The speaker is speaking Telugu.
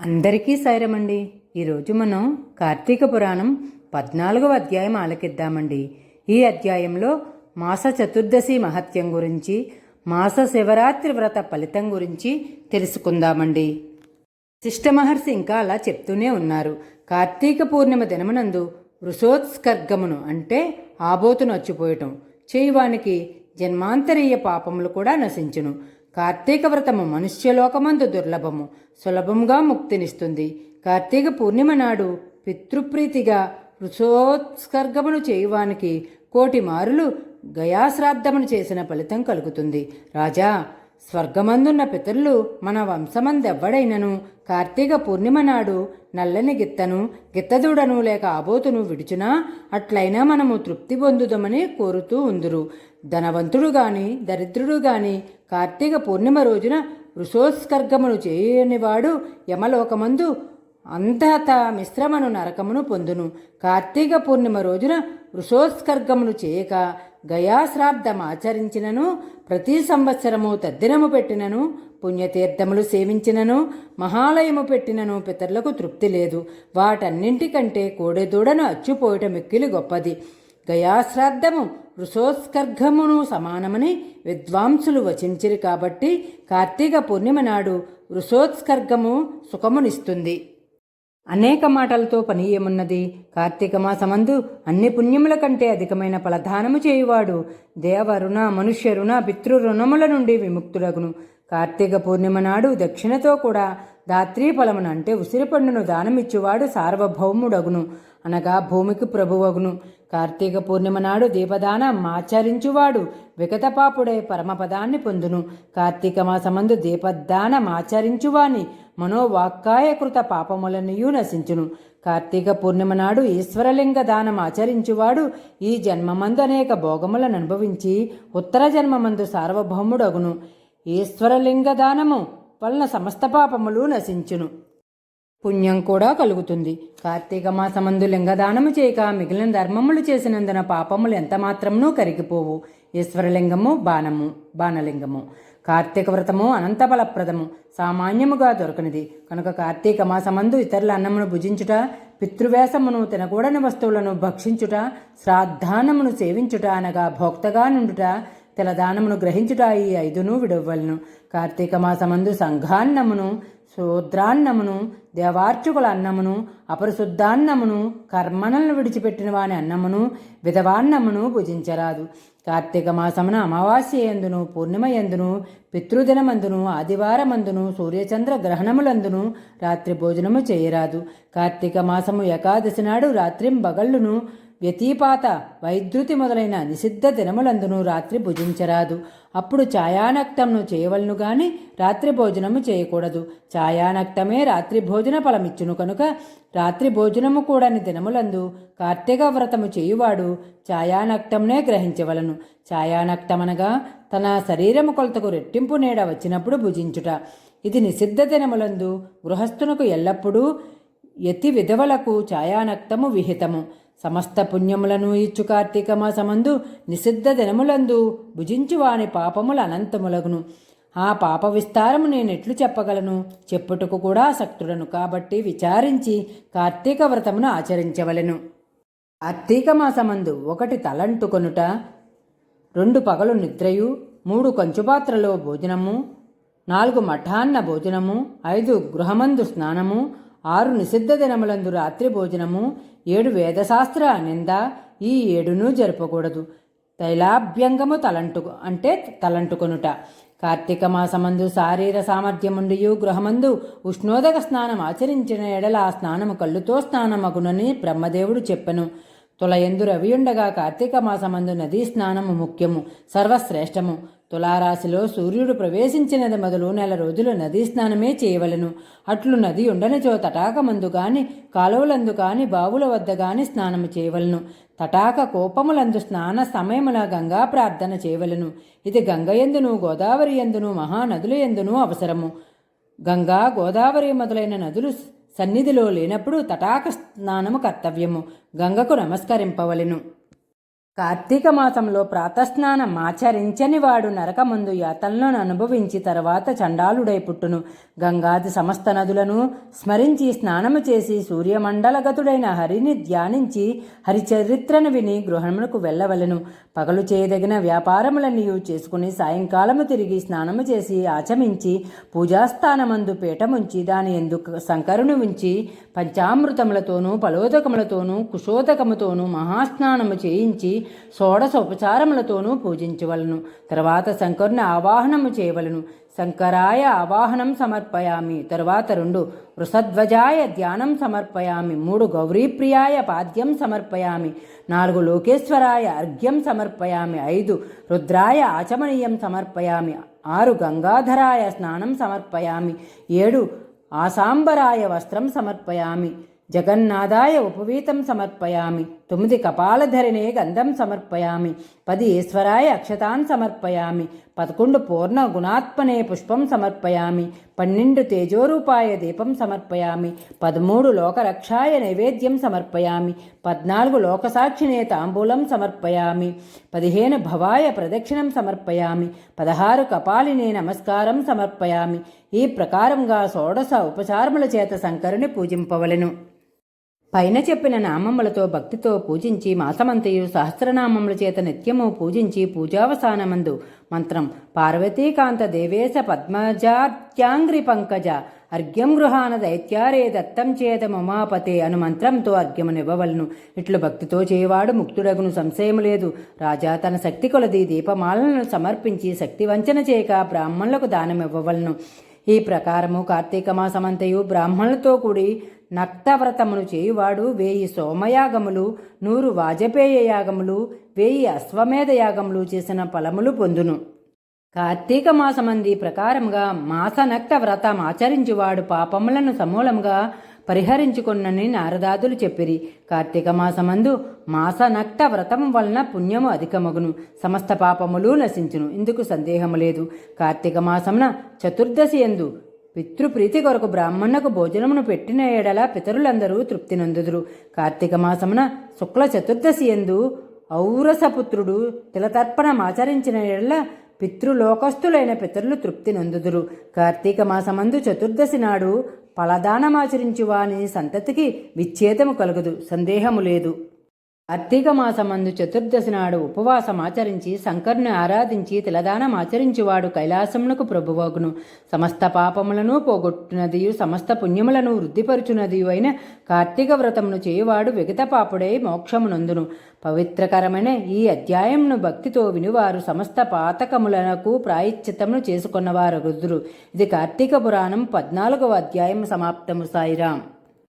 అందరికీ సైరమండి. ఈరోజు మనం కార్తీక పురాణం పద్నాలుగవ అధ్యాయం ఆలకిద్దామండి. ఈ అధ్యాయంలో మాస చతుర్దశి మహత్యం గురించి మాస శివరాత్రి వ్రత ఫలితం గురించి తెలుసుకుందామండి. శిష్టమహర్షి ఇంకా అలా చెప్తూనే ఉన్నారు. కార్తీక పూర్ణిమ దినమునందు వృషోత్స్కర్గమును అంటే ఆబోతును వచ్చిపోయటం చేయువానికి జన్మాంతరీయ పాపములు కూడా నశించును. కార్తీక వ్రతము మనుష్యలోకమందు దుర్లభము సులభంగా ముక్తినిస్తుంది. కార్తీక పూర్ణిమ నాడు పితృప్రీతిగా వృషోత్సర్గమును చేయువానికి కోటి మారులు గయాశ్రాద్ధమును చేసిన ఫలితం కలుగుతుంది. రాజా స్వర్గమందున్న పితరులు మన వంశమందెవ్వడైనను? కార్తీక పూర్ణిమ నాడు నల్లని గిత్తను గిత్తదూడను లేక ఆబోతును విడుచునా? అట్లయినా మనము తృప్తి పొందుదమని కోరుతూ ఉందురు. ధనవంతుడు గాని దరిద్రుడు గాని కార్తీక పూర్ణిమ రోజున వృషోత్స్కర్గమును చేయనివాడు యమలోకమందు అంధత మిశ్రమను నరకమును పొందును. కార్తీక పూర్ణిమ రోజున వృషోత్స్కర్గమును చేయక గయాశ్రాబ్దం ఆచరించినను ప్రతి సంవత్సరము తద్దినము పెట్టినను పుణ్యతీర్థములు సేవించినను మహాలయము పెట్టినను పితరులకు తృప్తి లేదు. వాటన్నింటికంటే కోడెదూడను అచ్చుపోయటం మిక్కిలి గొప్పది. గయాశ్రాద్ధము వృషోత్స్కర్గమును సమానమని విద్వాంసులు వచించిరి కాబట్టి కార్తీక పూర్ణిమ నాడు వృషోత్స్కర్గము సుఖమునిస్తుంది. అనేక మాటలతో పని ఏమున్నది? కార్తీక మాసమందు అన్ని పుణ్యముల కంటే అధికమైన ఫలదానము చేయువాడు దేవ రుణ మనుష్య రుణ పితృ రుణముల నుండి విముక్తుడగును. కార్తీక పూర్ణిమ నాడు దక్షిణతో కూడా దాత్రీ ఫలమున అంటే ఉసిరిపండును దానమిచ్చువాడు సార్వభౌముడగును. అనగా భూమికి ప్రభువగును. కార్తీక పూర్ణిమ నాడు దీపదానం ఆచరించువాడు విగతపాపుడే పరమపదాన్ని పొందును. కార్తీక మాసమందు దీపదానం ఆచరించువాని మనోవాక్కాయకృత పాపములనియు నశించును. కార్తీక పూర్ణిమ నాడు ఈశ్వరలింగ దానం ఆచరించువాడు ఈ జన్మమందు అనేక భోగములను అనుభవించి ఉత్తర జన్మమందు సార్వభౌముడగును. ఈశ్వరలింగ దానము వలన సమస్త పాపములు నశించును. పుణ్యం కూడా కలుగుతుంది. కార్తీక మాసమందు లింగదానము చేయక మిగిలిన ధర్మములు చేసినందున పాపములు ఎంత మాత్రమునూ కరిగిపోవు. ఈశ్వరలింగము బాణము బాణలింగము. కార్తీక వ్రతము అనంత ఫలప్రదము సామాన్యముగా దొరకనిది. కనుక కార్తీక మాసమందు ఇతరుల అన్నమును భుజించుట పితృవేషమును తినకూడని వస్తువులను భక్షించుట శ్రాద్ధానమును సేవించుట అనగా భోక్తగా నుండుట తెలదానమును గ్రహించుట ఈ ఐదును విడవలను. కార్తీక మాసమందు సంఘాన్నమును శూద్రాన్నమును దేవార్చుకుల అన్నమును అపరిశుద్ధాన్నమును కర్మణలను విడిచిపెట్టిన వాని అన్నమును విధవాన్నమును భుజించరాదు కార్తీక మాసమున అమావాస్య ఎందును పూర్ణిమ ఎందును పితృదినమందును ఆదివారమందును సూర్యచంద్ర గ్రహణములందును రాత్రి భోజనము చేయరాదు. కార్తీక మాసము ఏకాదశి నాడు రాత్రింబగళ్ళును వ్యతిపాత వైద్యుతి మొదలైన నిషిద్ధ దినములందును రాత్రి భుజించరాదు. అప్పుడు ఛాయానక్తంను చేయవలను గాని రాత్రి భోజనము చేయకూడదు. ఛాయానక్తమే రాత్రి భోజన ఫలమిచ్చును కనుక రాత్రి భోజనము కూడని దినములందు కార్తీక వ్రతము చేయువాడు ఛాయానక్తంనే గ్రహించవలను. ఛాయానక్తమనగా తన శరీరము కొలతకు రెట్టింపు నీడ వచ్చినప్పుడు భుజించుట. ఇది నిషిద్ధ దినములందు గృహస్థునకు ఎల్లప్పుడూ యతి విధవలకు ఛాయానక్తము విహితము. సమస్త పుణ్యములను ఇచ్చు కార్తీక మాసమందు నిషిద్ధ దినములందు భుజించువాని పాపములు అనంతములగును. ఆ పాప విస్తారము నేనెట్లు చెప్పగలను. చెప్పుటకు కూడా శక్తుడను కాబట్టి విచారించి కార్తీక వ్రతమును ఆచరించవలెను. కార్తీక మాసమందు ఒకటి తలంటుకొనుట రెండు పగలు నిద్రయు మూడు కంచుపాత్రలో భోజనము నాలుగు మఠాన్న భోజనము ఐదు గృహమందు స్నానము ఆరు నిషిద్ధ దినములందు రాత్రి భోజనము ఏడు వేదశాస్త్ర నింద ఈ ఏడును జరపకూడదు. తైలాభ్యంగము తలంటు అంటే తలంటుకొనుట. కార్తీక మాసమందు శారీర సామర్థ్యముండి గృహమందు ఉష్ణోదక స్నానం ఆచరించిన ఎడల ఆ స్నానము కళ్ళుతో స్నానమగునని బ్రహ్మదేవుడు చెప్పెను. తులయందు రవియుండగా కార్తీక మాసమందు నదీ స్నానము ముఖ్యము సర్వశ్రేష్టము. తులారాశిలో సూర్యుడు ప్రవేశించినది మొదలు నెల రోజులు నదీ స్నానమే చేయవలను. అట్లు నది ఉండనిచో తటాకమందు గాని కాలువలందు కాని బావుల వద్ద గాని స్నానము చేయవలను. తటాక కోపములందు స్నాన సమయమున గంగా ప్రార్థన చేయవలను. ఇది గంగ ఎందును గోదావరి ఎందును మహానదుల ఎందును అవసరము. గంగా గోదావరి మొదలైన నదులు సన్నిధిలో లేనప్పుడు తటాక స్నానము కర్తవ్యము. గంగకు నమస్కరింపవలెను. కార్తీక మాసంలో ప్రాతస్నానం ఆచరించని వాడు నరకముందు యాతనలను అనుభవించి తర్వాత చండాలుడై పుట్టును. గంగాది సమస్త నదులను స్మరించి స్నానము చేసి సూర్యమండలగతుడైన హరిని ధ్యానించి హరిచరిత్రను విని గృహములకు వెళ్ళవలెను. పగలు చేయదగిన వ్యాపారములన్నీ చేసుకుని సాయంకాలము తిరిగి స్నానము చేసి ఆచమించి పూజాస్థానమందు పీఠముంచి దాని ఎందుకు శంకరుని ఉంచి పంచామృతములతోనూ పలోదకములతోనూ కుశోదకముతోనూ మహాస్నానము చేయించి షోడశ ఉపచారములతోనూ పూజించవలను. తర్వాత శంకరుని ఆవాహనము చేయవలను. శంకరాయ ఆవాహనం సమర్పయామి. తరువాత రెండు వృషధ్వజాయ ధ్యానం సమర్పయామి. మూడు గౌరీప్రియాయ పాద్యం సమర్పయామి. నాలుగు లోకేశ్వరాయ అర్ఘ్యం సమర్పయామి. ఐదు రుద్రాయ ఆచమనీయం సమర్పయామి. ఆరు గంగాధరాయ స్నానం సమర్పయామి. ఏడు ఆసాంబరాయ వస్త్రం సమర్పయామి. జగన్నాథాయ ఉపవీతం సమర్పయామి. తొమ్మిది కపాలధరిణే గంధం సమర్పయామి. పది ఈశ్వరాయ అక్షతాన్ సమర్పయామి. పదకొండు పూర్ణ గుణాత్మనే పుష్పం సమర్పయామి. పన్నెండు తేజోరూపాయ దీపం సమర్పయామి. పదమూడు లోకరక్షాయ నైవేద్యం సమర్పయామి. పద్నాలుగు లోకసాక్షినే తాంబూలం సమర్పయామి. పదిహేను భవాయ ప్రదక్షిణం సమర్పయామి. పదహారు కపాలినే నమస్కారం సమర్పయామి. ఈ ప్రకారంగా షోడశ ఉపచారముల చేత శంకరుని పూజింపవలెను. పైన చెప్పిన నామములతో భక్తితో పూజించి మాసమంతయు సహస్రనామముల చేత నిత్యము పూజించి పూజావసానమందు మంత్రం పార్వతీకాంత దేవేశ పద్మజాత్యాంగ్రి పంకజ అర్ఘ్యం గృహాన దైత్యారే దత్తం చేత మమాపతే అను మంత్రంతో అర్ఘ్యమునివ్వవలను ఇట్లు భక్తితో చేయవాడు ముక్తుడగును సంశయము లేదు. రాజా తన శక్తి కొలది దీపమాలను సమర్పించి శక్తి వంచన చేయక బ్రాహ్మణులకు దానమివ్వవలను. ఈ ప్రకారము కార్తీక మాసమంతయు బ్రాహ్మణులతో కూడి నక్తవ్రతమును చేయువాడు వేయి సోమయాగములు నూరు వాజపేయ యాగములు వేయి అశ్వమేధ యాగములు చేసిన ఫలములు పొందును. కార్తీక మాసమంది ప్రకారముగా మాసనక్త వ్రతం ఆచరించువాడు పాపములను సమూలంగా పరిహరించుకున్నని నారదాదులు చెప్పిరి. కార్తీక మాసమందు మాసనక్త వ్రతం వలన పుణ్యము అధికమగును. సమస్త పాపములు నశించును. ఇందుకు సందేహము లేదు. కార్తీక మాసమున చతుర్దశి ఎందు పితృప్రీతి కొరకు బ్రాహ్మణకు భోజనమును పెట్టిన ఎడల పితరులందరూ తృప్తి నందుదురు. కార్తీక మాసమున శుక్ల చతుర్దశి ఎందు ఔరసపుత్రుడు తిలతర్పణమాచరించిన ఎడల పితృలోకస్తులైన పితరులు తృప్తి నందుదురు. కార్తీక మాసమందు చతుర్దశి నాడు ఫలదానమాచరించువాని సంతతికి విచ్ఛేదము కలుగదు సందేహము లేదు. కార్తీక మాసమందు చతుర్దశి నాడు ఉపవాసం ఆచరించి ఆరాధించి తిలదానం ఆచరించువాడు కైలాసమునకు ప్రభువగును. సమస్త పాపములను పోగొట్టునదియు సమస్త పుణ్యములను వృద్ధిపరుచునదియు అయిన కార్తీక వ్రతమును చేయువాడు విగత పాపుడై మోక్షమునందును. పవిత్రకరమైన ఈ అధ్యాయంను భక్తితో వినివారు సమస్త పాతకములకు ప్రాయశ్చితమును చేసుకున్నవారు రుద్రు ఇది కార్తీక పురాణం పద్నాలుగవ అధ్యాయం సమాప్తము. సాయిరాం.